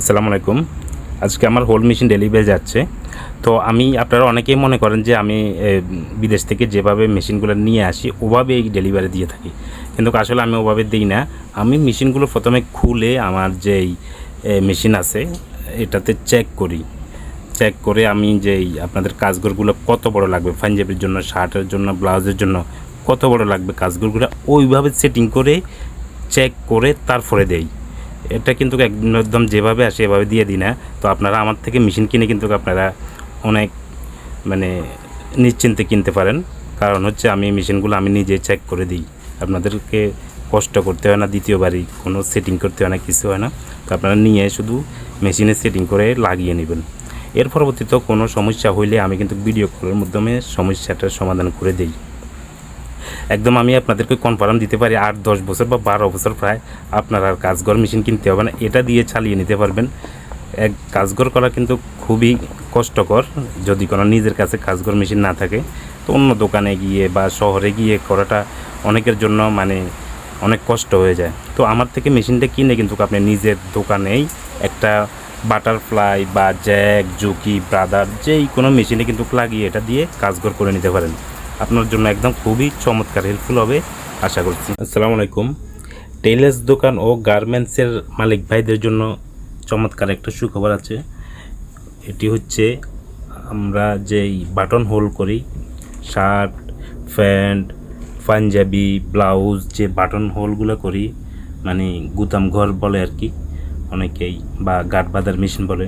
আসসালামু আলাইকুম। আজকে আমার হোল মেশিন ডেলিভারি যাচ্ছে। তো আমি, আপনারা অনেকেই মনে করেন যে আমি বিদেশ থেকে যেভাবে মেশিনগুলো নিয়ে আসি ওভাবে এই ডেলিভারি দিয়ে থাকি। কিন্তু আসলে আমি ওভাবে দিই না। আমি মেশিনগুলো প্রথমে খুলে আমার যেই মেশিন আছে, এটাতে চেক করি। চেক করে আমি যেই, আপনাদের কাজগরগুলো কত বড় লাগবে, পাঞ্জাবির জন্য, শার্টের জন্য, ব্লাউজের জন্য কত বড় লাগবে কাজগরগুলো ওইভাবে সেটিং করে চেক করে তারপরে দেই। এটা কিন্তু একদম যেভাবে আসে এভাবে দিয়ে দিই না। তো আপনারা আমার থেকে মেশিন কিনে কিন্তু আপনারা অনেক মানে নিশ্চিন্তে কিনতে পারেন। কারণ হচ্ছে আমি মেশিনগুলো আমি নিজে চেক করে দিই। আপনাদেরকে কষ্ট করতে হয় না, দ্বিতীয়বারই কোনো সেটিং করতে হয় না, কিছু হয় না। তো আপনারা নিয়ে শুধু মেশিনে সেটিং করে লাগিয়ে নেবেন। এর পরবর্তীতে কোনো সমস্যা হইলে আমি কিন্তু ভিডিও কলের মাধ্যমে সমস্যাটার সমাধান করে দিই। একদম আমি আপনাদেরকে কনফার্ম দিতে পারি, আট, দশ বছর বা বারো বছর প্রায় আপনার আর কাজঘর মেশিন কিনতে হবে না। এটা দিয়ে চালিয়ে নিতে পারবেন। এক কাজঘর করা কিন্তু খুবই কষ্টকর, যদি কোনো নিজের কাছে কাজঘর মেশিন না থাকে। তো অন্য দোকানে গিয়ে বা শহরে গিয়ে করাটা অনেকের জন্য মানে অনেক কষ্ট হয়ে যায়। তো আমার থেকে মেশিনটা কিনে কিন্তু আপনি নিজের দোকানেই একটা বাটারফ্লাই বা জ্যাক জুকি ব্রাদার যেই কোনো মেশিনে কিন্তু লাগিয়ে এটা দিয়ে কাজঘর করে নিতে পারেন। আপনার জন্য একদম খুবই চমৎকার হেল্পফুল হবে, আশা করছি। আসসালামু আলাইকুম। টেইলার্স দোকান ও গার্মেন্টসের মালিক ভাইদের জন্য চমৎকার একটা সুখবর আছে। এটি হচ্ছে, আমরা যেই বাটন হোল করি শার্ট প্যান্ট, পাঞ্জাবি ব্লাউজ যে বাটন হোলগুলো করি মানে গুদাম ঘর বলে আর কি, অনেকেই বা গাট বাঁধার মেশিন বলে।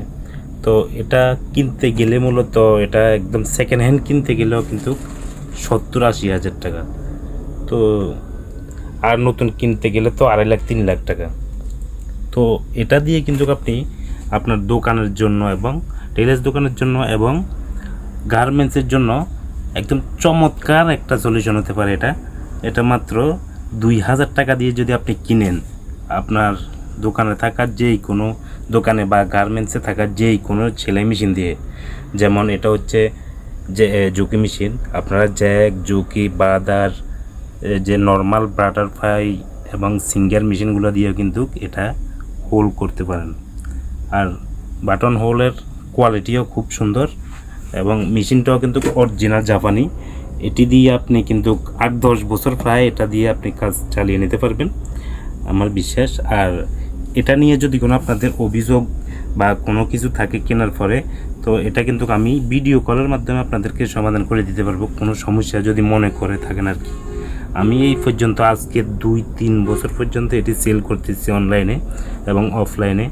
তো এটা কিনতে গেলে মূলত এটা একদম সেকেন্ড হ্যান্ড কিনতে গেলেও কিন্তু সত্তর আশি হাজার টাকা। তো আর নতুন কিনতে গেলে তো আড়াই লাখ, তিন লাখ টাকা। তো এটা দিয়ে কিন্তু আপনি আপনার দোকানের জন্য এবং টেলার্স দোকানের জন্য এবং গার্মেন্টসের জন্য একদম চমৎকার একটা সলিউশন হতে পারে এটা। এটা মাত্র দুই হাজার টাকা দিয়ে যদি আপনি কিনেন, আপনার দোকানে থাকা যেই কোনো দোকানে বা গার্মেন্টসে থাকা যেই কোনো সেলাই মেশিন দিয়ে। যেমন এটা হচ্ছে যে জুকি মেশিন, আপনারা জ্যাক জুকি বাদার যে নর্মাল বাটারফ্লাই এবং সিঙ্গার মেশিনগুলো দিয়েও কিন্তু এটা হোল করতে পারেন। আর বাটন হোলের কোয়ালিটিও খুব সুন্দর এবং মেশিনটাও কিন্তু অরিজিনাল জাপানি। এটি দিয়ে আপনি কিন্তু আট দশ বছর প্রায় এটা দিয়ে আপনি কাজ চালিয়ে নিতে পারবেন, আমার বিশ্বাস। আর এটা নিয়ে যদি কোনো আপনাদের অভিযোগ বা কোনো কিছু থাকে কেনার পরে, তো এটা কিন্তু আমি ভিডিও কলের মাধ্যমে আপনাদেরকে সমাধান করে দিতে পারব, কোনো সমস্যা যদি মনে করে থাকেন আর কি। আমি এই পর্যন্ত আজকে দুই, তিন বছর পর্যন্ত এটি সেল করতেছি অনলাইনে এবং অফলাইনে